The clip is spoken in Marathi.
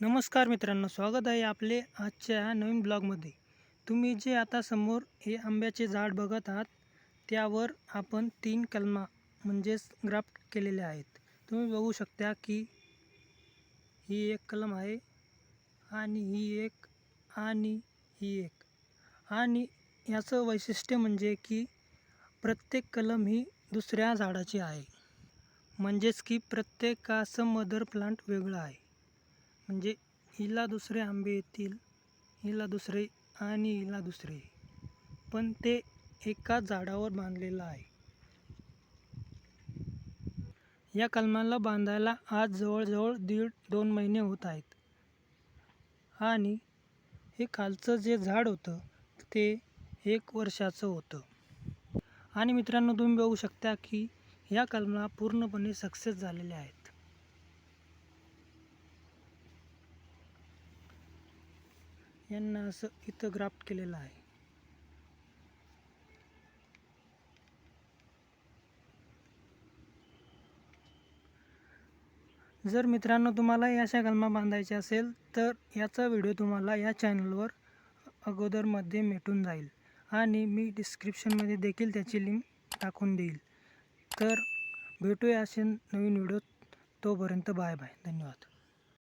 नमस्कार मित्रांनो स्वागत आहे आपले आजच्या ह्या नवीन ब्लॉगमध्ये. तुम्ही जे आता समोर हे आंब्याचे झाड बघत आहात त्यावर आपण तीन कलमा म्हणजेच ग्राफ्ट केलेले आहेत. तुम्ही बघू शकता की ही एक कलम आहे आणि ही एक आणि ही एक. आणि याचं वैशिष्ट्य म्हणजे की प्रत्येक कलम ही दुसऱ्या झाडाची आहे. म्हणजेच की प्रत्येकाचं मदर प्लांट वेगळं आहे. म्हणजे हिला दुसरे आंबे येतील हिला दुसरे आणि हिला दुसरे. पण ते एकाच झाडावर बांधलेलं आहे. या कलमाला बांधायला आज जवळजवळ दीड दोन महिने होत आहेत. आणि हे खालचं जे झाड होतं ते एक वर्षाचं होतं. आणि मित्रांनो तुम्ही बघू शकता की या कलमा पूर्णपणे सक्सेस झालेल्या आहेत. यांना असं इथं ग्राफ्ट केलेलं आहे. जर मित्रांनो तुम्हाला या अशा कलमा बांधायच्या असेल तर याचा व्हिडिओ तुम्हाला या चॅनलवर अगोदरमध्ये भेटून जाईल आणि मी डिस्क्रिप्शनमध्ये देखील त्याची लिंक टाकून देईल. तर भेटूया असे नवीन व्हिडिओ तोपर्यंत बाय बाय. धन्यवाद.